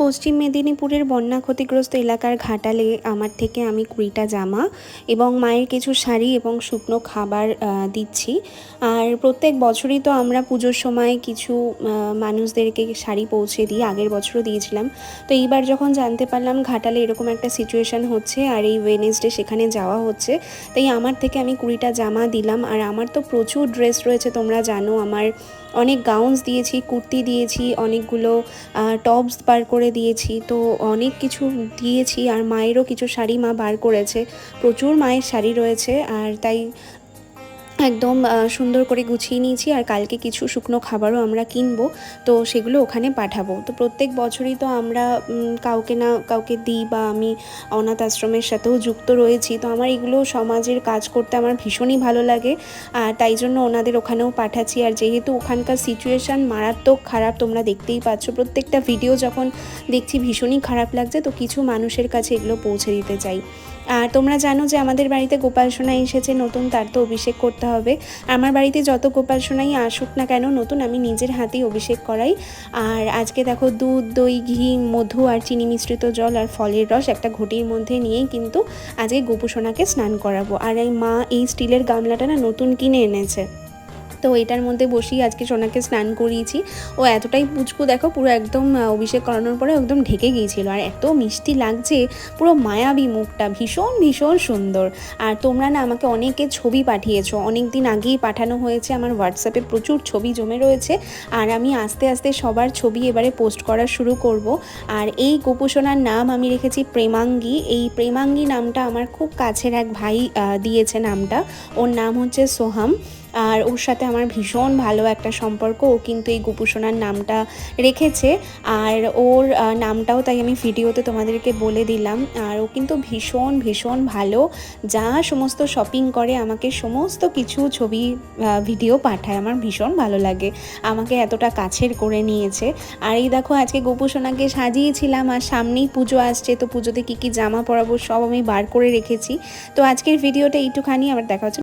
পশ্চিম মেদিনীপুরের বন্যা ক্ষতিগ্রস্ত এলাকার ঘাটালে আমার থেকে আমি কুড়িটা জামা এবং মায়ের কিছু শাড়ি এবং শুকনো খাবার দিচ্ছি। আর প্রত্যেক বছরই তো আমরা পুজোর সময় কিছু মানুষদেরকে শাড়ি পৌঁছে দিই, আগের বছরও দিয়েছিলাম। তো এইবার যখন জানতে পারলাম ঘাটালে এরকম একটা সিচুয়েশন হচ্ছে আর এই ওয়েনেসডে সেখানে যাওয়া হচ্ছে, তাই আমার থেকে আমি কুড়িটা জামা দিলাম। আর আমার তো প্রচুর ড্রেস রয়েছে, তোমরা জানো আমার অনেক গাউন্স দিয়েছি, কুর্তি দিয়েছি, অনেকগুলো টপস বার করে দিয়েছি। তো অনেক কিছু দিয়েছি আর মায়েরও কিছু শাড়ি মা বার করেছে। প্রচুর মায়ের শাড়ি রয়েছে আর তাই একদম সুন্দর করে গুছিয়ে নিয়েছি আর কালকে কিছু শুকনো খাবারও আমরা কিনবো। তো সেগুলো ওখানে পাঠাবো। তো প্রত্যেক বছরই তো আমরা কাউকে না, কাউকে দিই বা আমি অনাথ আশ্রমের সাথেও যুক্ত রয়েছি। তো আমার এগুলো সমাজের কাজ করতে আমার ভীষণই ভালো লাগে। আর তাই জন্য ওনাদের ওখানেও পাঠাচ্ছি। আর যেহেতু ওখানকার সিচুয়েশান মারাত্মক খারাপ, তোমরা দেখতেই পাচ্ছ। প্রত্যেকটা ভিডিও যখন দেখছি ভীষণই খারাপ লাগছে, তো কিছু মানুষের কাছে এগুলো পৌঁছে দিতে চাই। আর তোমরা জানো যে আমাদের বাড়িতে গোপাল সোনা এসেছে, নতুন তার তো অভিষেক করতে হবে। আমার বাড়িতে যত গোপাল সোনাই আসুক না কেন, নতুন আমি নিজের হাতেই অভিষেক করাই। আর আজকে দেখো দুধ, দই, ঘি, মধু আর চিনি মিশ্রিত জল আর ফলের রস একটা ঘটির মধ্যে নিয়েই কিন্তু আজকে গোপু সোনাকে স্নান করাবো। আর এই মা এই স্টিলের গামলাটা না নতুন কিনে এনেছে। তো এটার মধ্যে বসেই আজকে সোনাকে স্নান করিয়েছি। ও এতটাই পুচকু, দেখো, পুরো একদম অভিষেক করানোর পরে একদম ঢেকে গিয়েছিল। আর এত মিষ্টি লাগছে, পুরো মায়াবী মুখটা, ভীষণ ভীষণ সুন্দর। আর তোমরা না আমাকে অনেকে ছবি পাঠিয়েছো। অনেক দিন আগেই পাঠানো হয়েছে, আমার হোয়াটসঅ্যাপে প্রচুর ছবি জমে রয়েছে। আর আমি আস্তে আস্তে সবার ছবি এবারে পোস্ট করা শুরু করব। আর এই গোপুসোনার নাম আমি রেখেছি প্রেমাঙ্গী। এই প্রেমাঙ্গী নামটা আমার খুব কাছের এক ভাই দিয়েছে নামটা। ওর নাম হচ্ছে সোহাম। আর ওর সাথে আমার ভীষণ ভালো একটা সম্পর্ক। ও কিন্তু এই গোপুসোনার নামটা রেখেছে। আর ওর নামটাও তাই আমি ভিডিওতে তোমাদেরকে বলে দিলাম। আর ও কিন্তু ভীষণ ভীষণ ভালো। যা সমস্ত শপিং করে, আমাকে সমস্ত কিছু ছবি ভিডিও পাঠায়। আমার ভীষণ ভালো লাগে। আমাকে এতটা কাছের করে নিয়েছে। আর এই দেখো, আজকে গোপুসোনাকে সাজিয়েছিলাম আর সামনেই পুজো আসছে। তো পুজোতে কী কী জামা পরাবো সব আমি বার করে রেখেছি। তো আজকের ভিডিওটা এইটুখানি। আবার দেখা হচ্ছে